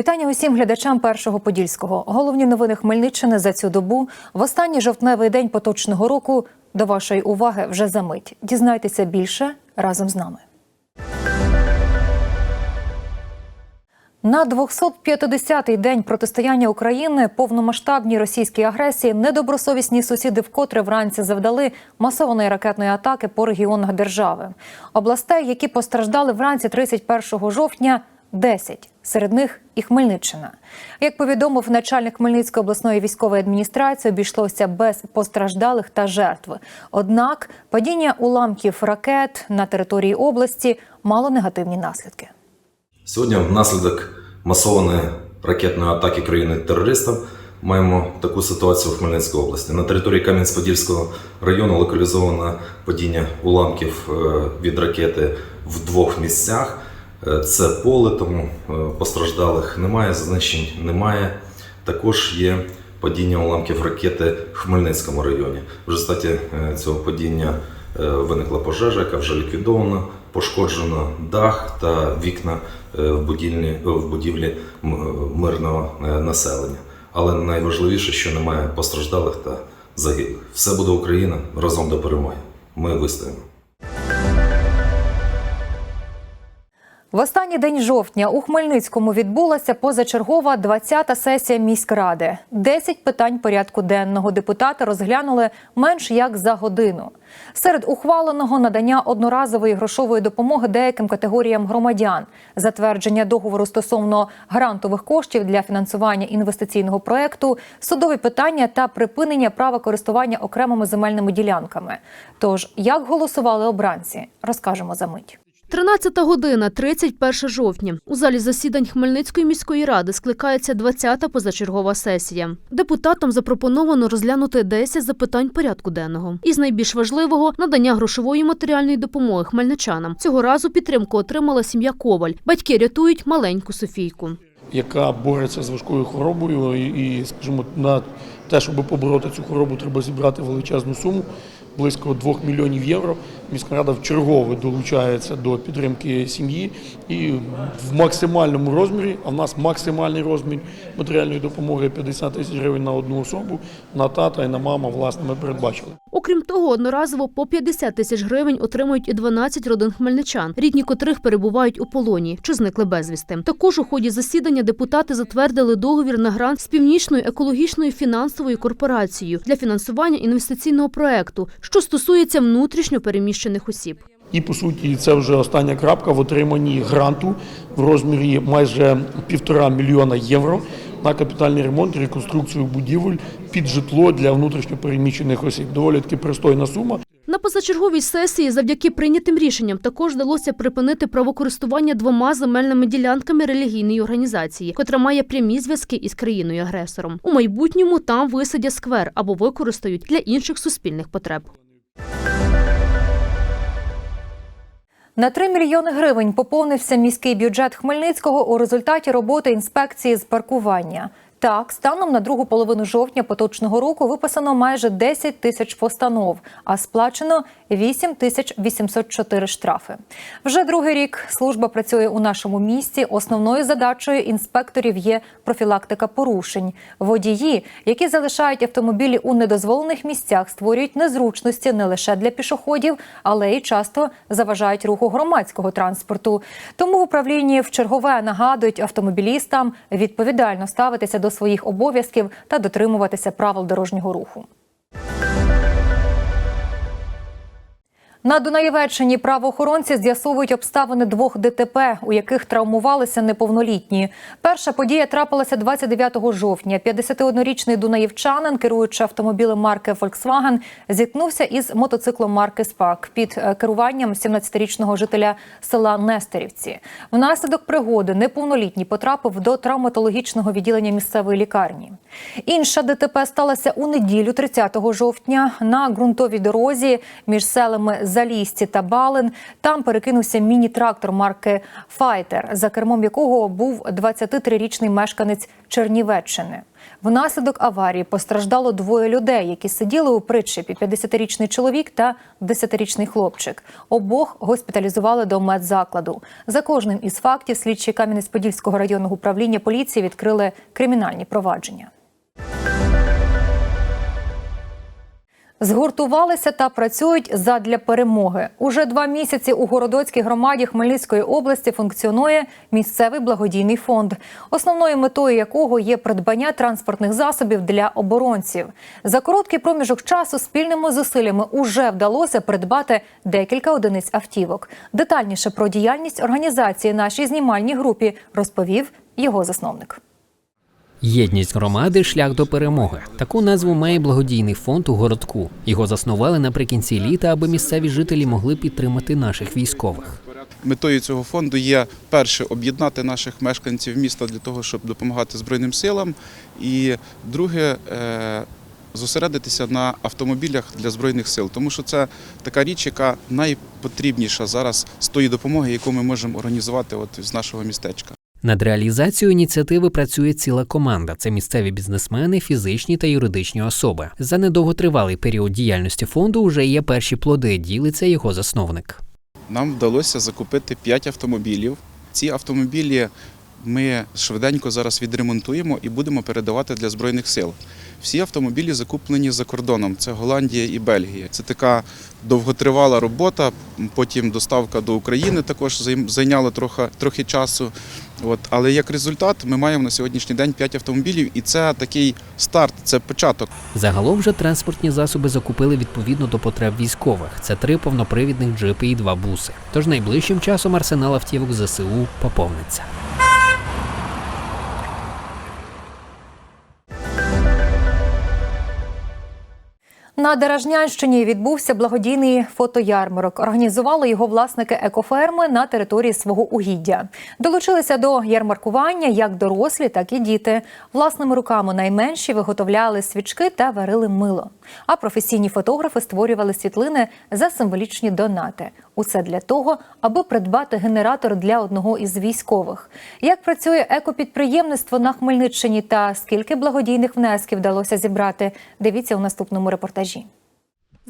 Вітання усім глядачам першого подільського. Головні новини Хмельниччини за цю добу. В останній жовтневий день поточного року до вашої уваги вже за мить. Дізнайтеся більше разом з нами. На 250-й день протистояння України повномасштабній російській агресії недобросовісні сусіди вкотре вранці завдали масованої ракетної атаки по регіонах держави. Областей, які постраждали вранці 31 жовтня, 10. Серед них і Хмельниччина. Як повідомив начальник Хмельницької обласної військової адміністрації, обійшлося без постраждалих та жертв. Однак падіння уламків ракет на території області мало негативні наслідки. Сьогодні, внаслідок масованої ракетної атаки країни терористів, маємо таку ситуацію в Хмельницькій області. На території Кам'янець-Подільського району локалізовано падіння уламків е, від ракети в двох місцях. Е, Це поле, тому е, постраждалих немає, знищень немає. Також є падіння уламків ракети в Хмельницькому районі. В результаті е, цього падіння виникла пожежа, яка вже ліквідована, пошкоджено дах та вікна в будівлі, в будівлі мирного населення. Але найважливіше, що немає постраждалих та загиблих. Все буде Україна разом до перемоги. Ми вистоїмо. В останній день жовтня у Хмельницькому відбулася позачергова 20-та сесія міськради. 10 питань порядку денного депутати розглянули менш як за годину. Серед ухваленого надання одноразової грошової допомоги деяким категоріям громадян, затвердження договору стосовно грантових коштів для фінансування інвестиційного проекту, судові питання та припинення права користування окремими земельними ділянками. Тож, як голосували обранці, розкажемо за мить. 13 година, 31 жовтня. У залі засідань Хмельницької міської ради скликається 20-та позачергова сесія. Депутатам запропоновано розглянути 10 запитань порядку денного. Із найбільш важливого – надання грошової матеріальної допомоги хмельничанам. Цього разу підтримку отримала сім'я Коваль. Батьки рятують маленьку Софійку. яка бореться з важкою хворобою, і, скажімо, на те, щоб побороти цю хворобу, треба зібрати величезну суму, близько 2 мільйонів євро. Міська рада вчергове долучається до підтримки сім'ї і в максимальному розмірі, а в нас максимальний розмір матеріальної допомоги 50 тисяч гривень на одну особу, на тата і на мама, власне, ми передбачили. Окрім того, одноразово по 50 тисяч гривень отримують і 12 родин хмельничан, рідні котрих перебувають у полоні чи зникли безвісти. Також у ході засідання депутати затвердили договір на грант з північною екологічною фінансовою корпорацією для фінансування інвестиційного проекту, що стосується внутрішньо переміщених осіб. І по суті, це вже остання крапка в отриманні гранту в розмірі майже півтора мільйона євро на капітальний ремонт і реконструкцію будівель під житло для внутрішньопереміщених осіб. Доволі таки пристойна сума. На позачерговій сесії завдяки прийнятим рішенням також вдалося припинити правокористування двома земельними ділянками релігійної організації, котра має прямі зв'язки із країною-агресором. У майбутньому там висадять сквер або використають для інших суспільних потреб. На 3 мільйони гривень поповнився міський бюджет Хмельницького у результаті роботи інспекції з паркування. Так, станом на другу половину жовтня поточного року виписано майже 10 тисяч постанов, а сплачено 8 тисяч 804 штрафи. Вже другий рік служба працює у нашому місті. Основною задачею інспекторів є профілактика порушень. Водії, які залишають автомобілі у недозволених місцях, створюють незручності не лише для пішоходів, але й часто заважають руху громадського транспорту. Тому в управлінні в чергове нагадують автомобілістам відповідально ставитися до своїх обов'язків та дотримуватися правил дорожнього руху. На Дунаєвеччині правоохоронці з'ясовують обставини двох ДТП, у яких травмувалися неповнолітні. Перша подія трапилася 29 жовтня. 51-річний дунаєвчанин, керуючи автомобілем марки Volkswagen, зіткнувся із мотоциклом марки Spark під е, керуванням 17-річного жителя села Нестерівці. Внаслідок пригоди неповнолітній потрапив до травматологічного відділення місцевої лікарні. Інша ДТП сталася у неділю, 30 жовтня, на ґрунтовій дорозі між селами Залісці та Балин. Там перекинувся міні-трактор марки Файтер, за кермом якого був 23-річний мешканець Чернівеччини. Внаслідок аварії постраждало двоє людей, які сиділи у причепі: 50-річний чоловік та 10-річний хлопчик. Обох госпіталізували до медзакладу. За кожним із фактів слідчі Кам'янець-Подільського районного управління поліції відкрили кримінальні провадження. Згуртувалися та працюють задля перемоги. Уже два місяці у Городоцькій громаді Хмельницької області функціонує місцевий благодійний фонд, основною метою якого є придбання транспортних засобів для оборонців. За короткий проміжок часу спільними зусиллями уже вдалося придбати декілька одиниць автівок. Детальніше про діяльність організації нашій знімальній групі розповів його засновник. Єдність громади шлях до перемоги. Таку назву має благодійний фонд у городку. Його заснували наприкінці літа, аби місцеві жителі могли підтримати наших військових. Метою цього фонду є перше об'єднати наших мешканців міста для того, щоб допомагати Збройним силам, і друге е, зосередитися на автомобілях для збройних сил, тому що це така річ, яка найпотрібніша зараз з тої допомоги, яку ми можемо організувати от з нашого містечка. Над реалізацією ініціативи працює ціла команда. Це місцеві бізнесмени, фізичні та юридичні особи. За недовготривалий період діяльності фонду вже є перші плоди. Ділиться його засновник. Нам вдалося закупити 5 автомобілів. Ці автомобілі ми швиденько зараз відремонтуємо і будемо передавати для збройних сил. Всі автомобілі закуплені за кордоном. Це Голландія і Бельгія. Це така довготривала робота. Потім доставка до України також зайняла трохи, трохи часу. От, але як результат, ми маємо на сьогоднішній день 5 автомобілів, і це такий старт, це початок. Загалом вже транспортні засоби закупили відповідно до потреб військових. Це три повнопривідних джипи і два буси. Тож найближчим часом арсенал автівок ЗСУ поповниться. На Деражнянщині відбувся благодійний фотоярмарок. Організували його власники екоферми на території свого угіддя. Долучилися до ярмаркування як дорослі, так і діти. Власними руками найменші виготовляли свічки та варили мило. А професійні фотографи створювали світлини за символічні донати. Усе для того, аби придбати генератор для одного із військових. Як працює екопідприємництво на Хмельниччині та скільки благодійних внесків вдалося зібрати? Дивіться у наступному репортажі.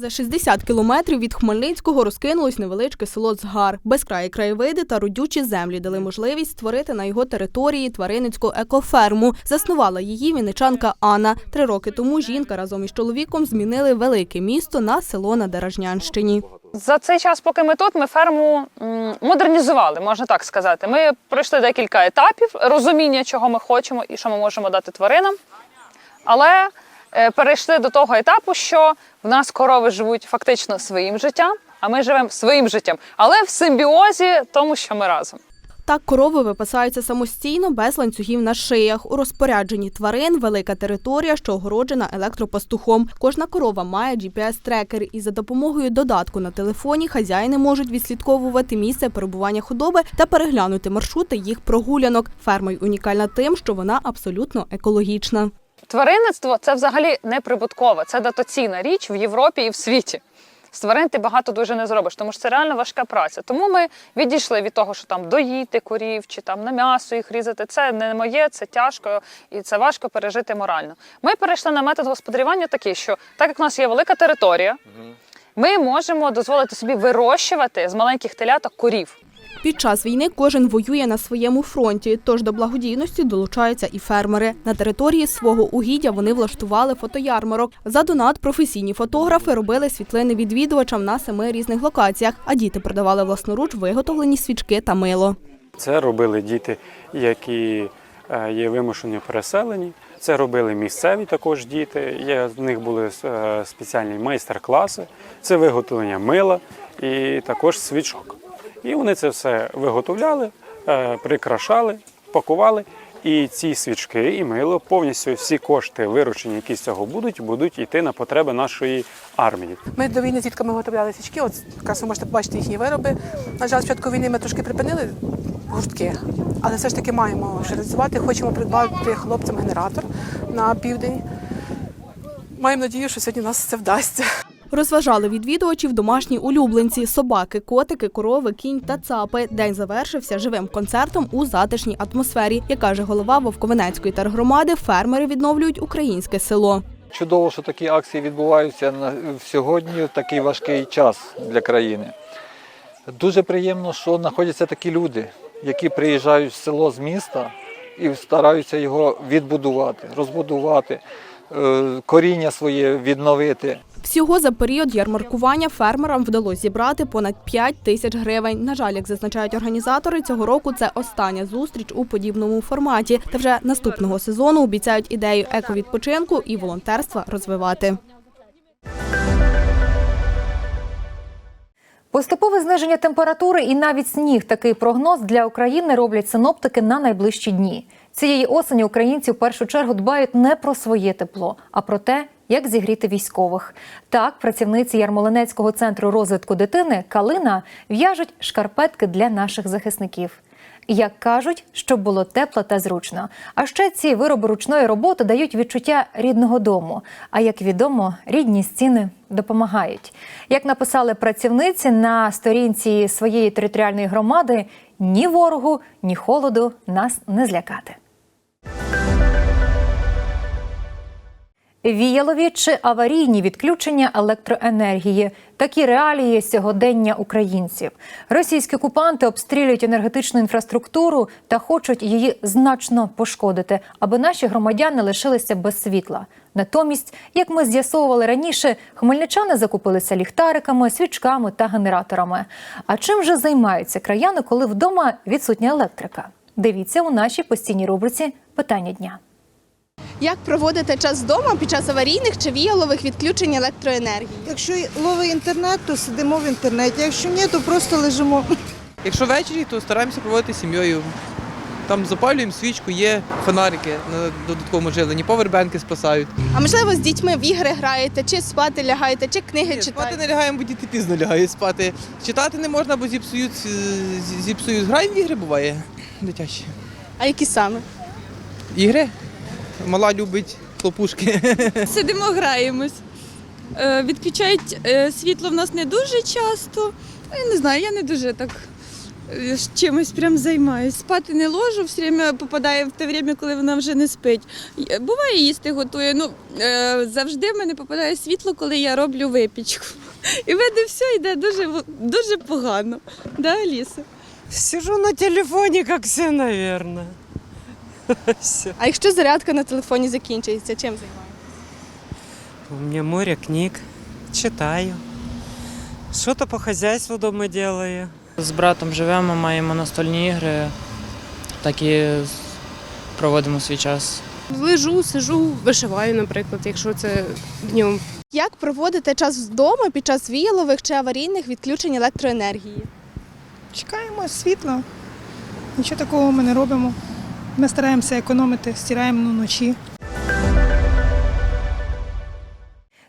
За 60 кілометрів від Хмельницького розкинулось невеличке село Згар. Безкраї краєвиди та родючі землі дали можливість створити на його території тваринницьку екоферму. Заснувала її вінничанка Анна. Три роки тому жінка разом із чоловіком змінили велике місто на село на Деражнянщині. За цей час, поки ми тут, ми ферму модернізували, можна так сказати. Ми пройшли декілька етапів розуміння, чого ми хочемо і що ми можемо дати тваринам. Але перейшли до того етапу, що в нас корови живуть фактично своїм життям, а ми живемо своїм життям, але в симбіозі тому, що ми разом. Так корови випасаються самостійно без ланцюгів на шиях. У розпорядженні тварин велика територія, що огороджена електропастухом. Кожна корова має GPS-трекер, і за допомогою додатку на телефоні хазяїни можуть відслідковувати місце перебування худоби та переглянути маршрути їх прогулянок. Ферма й унікальна тим, що вона абсолютно екологічна. Тваринництво це взагалі не прибуткове, це дотаційна річ в Європі і в світі. З тварин ти багато дуже не зробиш, тому що це реально важка праця. Тому ми відійшли від того, що там доїти корів чи там на м'ясо їх різати. Це не моє, це тяжко і це важко пережити морально. Ми перейшли на метод господарювання такий, що так як у нас є велика територія, ми можемо дозволити собі вирощувати з маленьких теляток корів. Під час війни кожен воює на своєму фронті, тож до благодійності долучаються і фермери. На території свого угіддя вони влаштували фотоярмарок. За донат професійні фотографи робили світлини відвідувачам на семи різних локаціях, а діти продавали власноруч виготовлені свічки та мило. Це робили діти, які е, є вимушені переселені. Це робили місцеві також діти. Є, в них були е, спеціальні майстер-класи, це виготовлення мила і також свічок. І вони це все виготовляли, е, прикрашали, пакували. І ці свічки і мило повністю всі кошти, виручені, які з цього будуть, будуть йти на потреби нашої армії. Ми до війни з дітками виготовляли свічки. От якраз ви можете побачити їхні вироби. На жаль, спочатку війни ми трошки припинили гуртки, але все ж таки маємо ще реалізувати. Хочемо придбати хлопцям генератор на південь. Маємо надію, що сьогодні нас це вдасться. Розважали відвідувачів домашні улюбленці, собаки, котики, корови, кінь та цапи. День завершився живим концертом у затишній атмосфері. Як каже голова Вовковенецької тергромади, фермери відновлюють українське село. Чудово, що такі акції відбуваються на сьогодні в такий важкий час для країни. Дуже приємно, що знаходяться такі люди, які приїжджають в село з міста і стараються його відбудувати, розбудувати, е, коріння своє відновити. Всього за період ярмаркування фермерам вдалося зібрати понад 5 тисяч гривень. На жаль, як зазначають організатори, цього року це остання зустріч у подібному форматі. Та вже наступного сезону обіцяють ідею ековідпочинку і волонтерства розвивати. Поступове зниження температури і навіть сніг такий прогноз для України роблять синоптики на найближчі дні. Цієї осені українці в першу чергу дбають не про своє тепло, а про те, як зігріти військових. Так, працівниці Ярмолинецького центру розвитку дитини Калина в'яжуть шкарпетки для наших захисників. Як кажуть, щоб було тепло та зручно. А ще ці вироби ручної роботи дають відчуття рідного дому. А як відомо, рідні стіни допомагають. Як написали працівниці на сторінці своєї територіальної громади, ні ворогу, ні холоду нас не злякати. Віялові чи аварійні відключення електроенергії такі реалії сьогодення українців. Російські окупанти обстрілюють енергетичну інфраструктуру та хочуть її значно пошкодити, аби наші громадяни лишилися без світла. Натомість, як ми з'ясовували раніше, хмельничани закупилися ліхтариками, свічками та генераторами. А чим же займаються краяни, коли вдома відсутня електрика? Дивіться у нашій постійній рубриці Питання дня. Як проводите час вдома під час аварійних чи віялових відключень електроенергії? Якщо ловить інтернет, то сидимо в інтернеті. Якщо ні, то просто лежимо. Якщо ввечері, то стараємося проводити сім'єю. Там запалюємо свічку, є фонарики на додатковому живленні, повербенки спасають. А можливо, з дітьми в ігри граєте, чи спати лягаєте, чи книги Ні, читаєте? спати не лягаємо, бо діти пізно лягають спати. Читати не можна, бо зіпсують, е, зіпсують. Граємо в ігри буває дитячі. А які саме? Ігри? Мала любить хлопушки. Сидимо, граємось. Е, Відключають е, світло в нас не дуже часто. Ну, Я не знаю, я не дуже так е, чимось прям займаюсь. Спати не ложу, все время попадає в те время, коли вона вже не спить. Буває, їсти готує. Ну, завжди в мене попадає світло, коли я роблю випічку. І в мене все йде дуже, дуже погано. Да, Аліса? Сижу на телефоні, як все, мабуть. Все. А якщо зарядка на телефоні закінчується, чим займаєтесь? У меня море книг. Читаю. Что-то по хозяйству дома делаю. З братом живемо, маємо настольні ігри, так і проводимо свій час. Лежу, сижу, вишиваю, наприклад, якщо це днем. Як проводите час вдома під час віялових чи аварійних відключень електроенергії? Чекаємо світла. Нічого такого ми не робимо. Ми стараємося економити, стираємо вночі.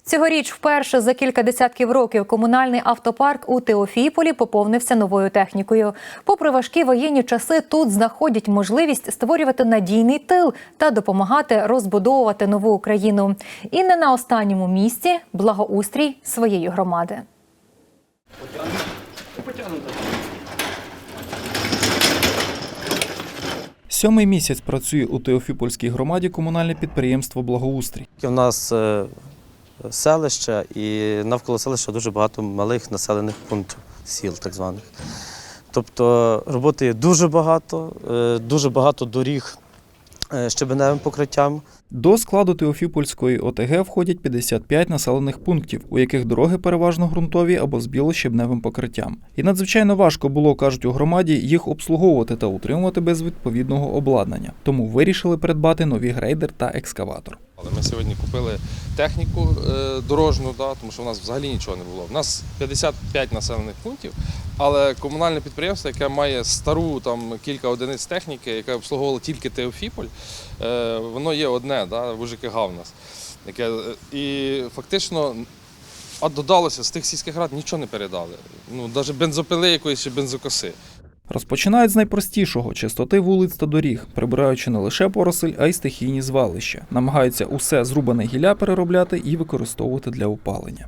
Цьогоріч вперше за кілька десятків років комунальний автопарк у Теофіполі поповнився новою технікою. Попри важкі воєнні часи, тут знаходять можливість створювати надійний тил та допомагати розбудовувати нову Україну. І не на останньому місці благоустрій своєї громади. Сьомий місяць працює у Теофіпольській громаді комунальне підприємство Благоустрій. У нас е, селище і навколо селища дуже багато малих населених пунктів, сіл так званих. Тобто роботи є дуже багато, е, дуже багато доріг е, щебеневим покриттям. До складу Теофіпольської ОТГ входять 55 населених пунктів, у яких дороги переважно ґрунтові або з білощебневим покриттям. І надзвичайно важко було, кажуть у громаді, їх обслуговувати та утримувати без відповідного обладнання. Тому вирішили придбати нові грейдер та екскаватор. Але ми сьогодні купили техніку е, дорожню, тому що в нас взагалі нічого не було. У нас 55 населених пунктів, але комунальне підприємство, яке має стару там кілька одиниць техніки, яке обслуговувало тільки Теофіполь, е, воно є одне да, в нас. І фактично а додалося з тих сільських рад нічого не передали. Ну, навіть бензопили якоїсь чи бензокоси. Розпочинають з найпростішого чистоти вулиць та доріг, прибираючи не лише поросель, а й стихійні звалища. Намагаються усе зрубане гілля переробляти і використовувати для опалення.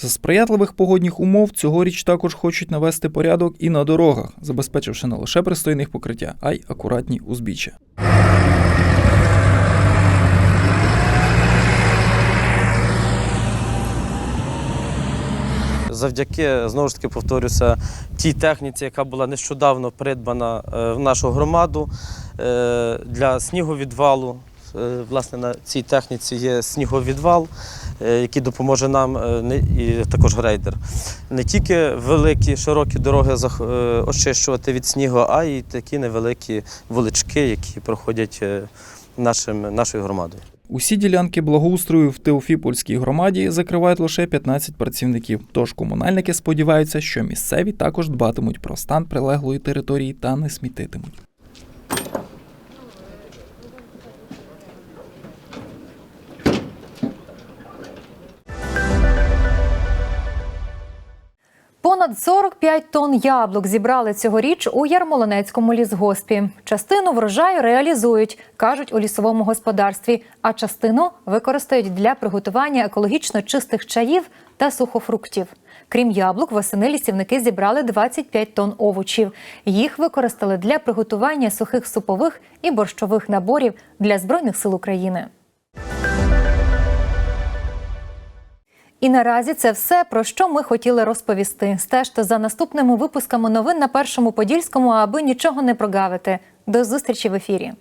За сприятливих погодних умов цьогоріч також хочуть навести порядок і на дорогах, забезпечивши не лише пристойних покриття, а й акуратні узбіччя. Завдяки знову ж таки повторюся тій техніці, яка була нещодавно придбана е, в нашу громаду е, для сніговідвалу. Е, Власне, на цій техніці є сніговідвал, який допоможе нам і також грейдер. Не тільки великі широкі дороги очищувати від снігу, а й такі невеликі вулички, які проходять нашим, нашою громадою. Усі ділянки благоустрою в Теофіпольській громаді закривають лише 15 працівників. Тож комунальники сподіваються, що місцеві також дбатимуть про стан прилеглої території та не смітитимуть. Понад 45 тонн яблук зібрали цьогоріч у Ярмолинецькому лісгоспі. Частину врожаю реалізують, кажуть у лісовому господарстві, а частину використають для приготування екологічно чистих чаїв та сухофруктів. Крім яблук, восени лісівники зібрали 25 тонн овочів. Їх використали для приготування сухих супових і борщових наборів для Збройних сил України. І наразі це все, про що ми хотіли розповісти. Стежте за наступними випусками новин на першому подільському, аби нічого не прогавити. До зустрічі в ефірі.